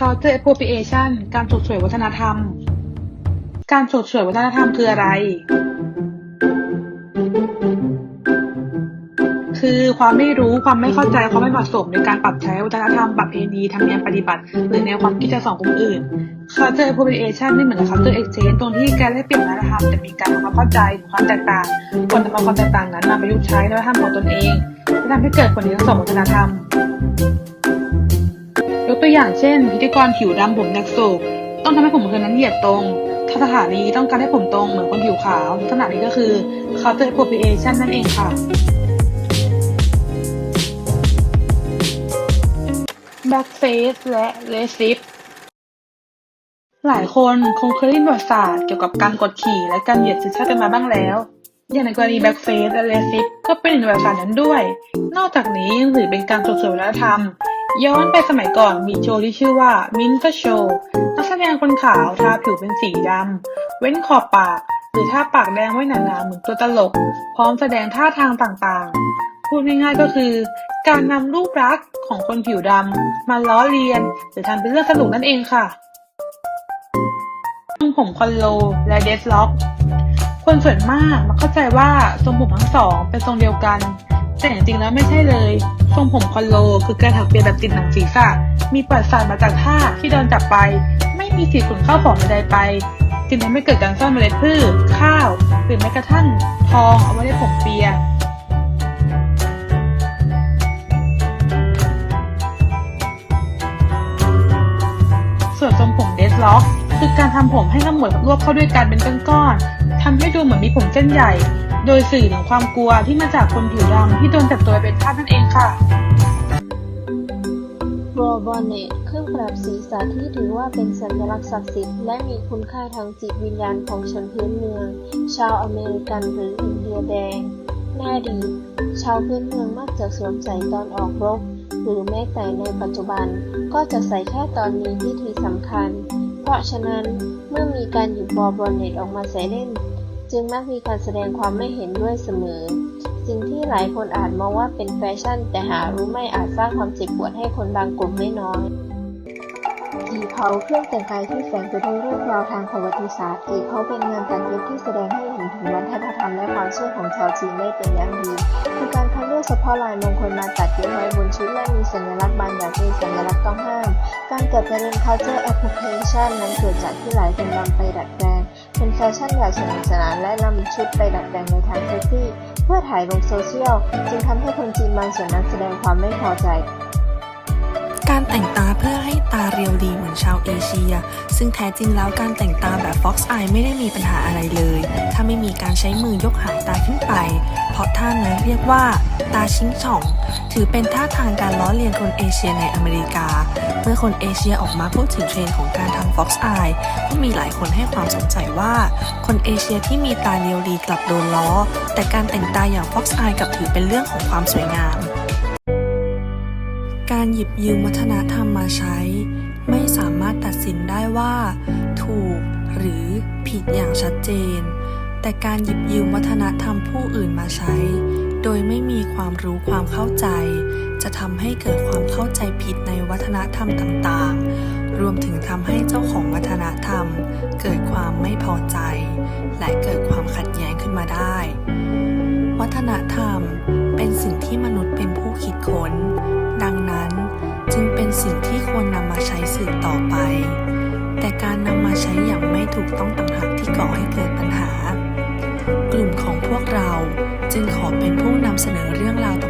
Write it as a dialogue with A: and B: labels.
A: culture appropriation การฉกฉวยวัฒนธรรม การฉกฉวยวัฒนธรรมคืออะไร คือความไม่รู้ความไม่เข้าใจความไม่เหมาะสมในการปรับใช้วัฒนธรรมประเพณีธรรมเนียมปฏิบัติ หรือแนวความคิดจากสองกลุ่มอื่น culture appropriation ไม่เหมือนกับ culture exchange ตรงที่การได้เปลี่ยนวัฒนธรรมแต่มีการทำความเข้าใจถึงความแตกต่างก่อนนำเอาความแตกต่างนั้นมาประยุกต์ใช้ในวัฒนธรรมของตนเองและทำให้เกิดผลดีทั้งสองวัฒนธรรม ยกตัวอย่างเช่น พิธีกรผิวดำผมนักโศกต้องทำให้ผมของเธอนั้นเหยียดตรง ถ้าสถานีต้องการให้ผมตรงเหมือนคนผิวขาวลักษณะนี้ก็คือ culture appropriation นั่นเองค่ะ blackface และ racist หลายคนคงเคยได้ยินประวัติศาสตร์เกี่ยวกับการกดขี่และการเหยียดเชื้อชาติกันมาบ้างแล้ว อย่างในกรณี blackface และ racist ก็เป็นหนึ่งในประวัติศาสตร์นั้นด้วย นอกจากนี้ยังถือเป็นการส่งเสริมวัฒนธรรม ย้อนไปสมัยก่อนมีโชว์ที่ชื่อว่า Minka Show นักแสดงคนขาวทาผิวเป็นสีดำ เว้นขอบปาก หรือทาปากแดงไว้หนาๆเหมือนตัวตลก พร้อมแสดงท่าทางต่างๆ พูดง่ายๆก็คือ การนำรูปลักษณ์ของคนผิวดำมาล้อเลียน หรือทำเป็นเรื่องสนุกนั่นเองค่ะทรงผมคอนโลและเดสล็อก คนส่วนมากมักเข้าใจว่าทรงผมทั้งสองเป็นทรงเดียวกัน แต่จริงๆแล้วไม่ใช่เลย ทรงผมคอนโลคือการถักเปียแบบติดหนังศีรษะ มีประวัติศาสตร์มาจากท่าที่โดนจับไป ไม่มีสีขนข้าวของใดๆไป จึงทำให้เกิดการซ่อนเมล็ดพืช ข้าว หรือแม้กระทั่งทองเอาไว้ในผมเปียส่วนทรงผมเดสล็อก คือการทำผมให้ขมวดรวบเข้าด้วยกันเป็นก้อนๆทำให้ดูเหมือนมีผมเส้นใหญ่ โดยสื่อถึงความกลัวที่มาจากคนผิวดำที่โดนจับตัวเป็นทาสนั่นเองค่ะ
B: โรบอนเนตเครื่องประดับศีรษะที่ถือว่าเป็นสัญลักษณ์ศักดิ์สิทธิ์และมีคุณค่าทางจิตวิญญาณของชนพื้นเมือง ชาวอเมริกันหรืออินเดียแดงในอดี ชาวพื้นเมืองมักจะสวมใส่ตอนออกรบ หรือแม้แต่ในปัจจุบันก็จะใส่แค่ตอนมีพิธีสำคัญ เพราะฉะนั้นเมื่อมีการหยิบบอบอเน็ตออกมาใส่เล่น จึงมักมีการแสดงความไม่เห็นด้วยเสมอ สิ่งที่หลายคนอาจมองว่าเป็นแฟชั่น แต่หารู้ไม่อาจสร้างความเจ็บปวดให้คนบางกลุ่มไม่น้อยกี่เผาเครื่องแต่งกายที่แฝงไปด้วยเรื่องราวทางประวัติศาสตร์กี่เผาเป็นงานตัดเย็บที่แสดงให้เห็นถึงวัฒนธรรมและความเชื่อของชาวจีนได้เป็นอย่างดีคือการคัดเลือกเฉพาะลายมงคลมาตัดเย็บไว้บนชุดและ สัญลักษณ์บางอย่างเป็นสัญลักษณ์ต้องห้าม การเกิดประเด็น culture appropriation นั้นเกิดจากที่หลายคนนำไปดัดแปลง เป็นแฟชั่นแบบสนุกสนานและนำชุดไปดัดแปลงในทางเซ็กซี่ เพื่อถ่ายลงโซเชียล จึงทำให้คนจีนบางส่วนนั้นแสดงความไม่พอใจ
C: การแต่งตาเพื่อให้ตาเรียว ชาวเอเชีย ซึ่งแท้จริงแล้วการแต่งตาแบบ Fox Eye ไม่ได้มีปัญหาอะไรเลย ถ้าไม่มีการใช้มือยกหางตาขึ้นไป เพราะท่านั้นเรียกว่า ตาชิงช่อง ถือเป็นท่าทางการล้อเลียนคนเอเชียในอเมริกา เมื่อคนเอเชียออกมาพูดถึงเทรนด์ของการทำ Fox Eye ก็มีหลายคนให้ความสนใจว่า คนเอเชียที่มีตาเรียวดีกลับโดนล้อ แต่การแต่งตาอย่าง Fox Eye กลับถือเป็นเรื่องของความสวยงามการหยิบยืมวัฒนธรรมมาใช้ารถตัดสินได้ว่า ถูกหรือผิดอย่างชัดเจน แต่การหยิบยืมวัฒนธรรมผู้อื่นมาใช้ โดยไม่มีความรู้ความเข้าใจ จะทำให้เกิดความเข้าใจผิดในวัฒนธรรมต่างๆ รวมถึงทำให้เจ้าของวัฒนธรรม เกิดความไม่พอใจ และเกิดความขัดแย้งขึ้นมาได้ วัฒนธรรมเป็นสิ่งที่มนุษย์เป็นผู้คิดค้น ดังนั้น จึงเป็นสิ่งที่ควรนำมาใช้สื่อต่อไป แต่การนำมาใช้อย่างไม่ถูกต้องต่างหากที่ก่อให้เกิดปัญหา กลุ่มของพวกเราจึงขอเป็นผู้นำเสนอเรื่องราวต่าง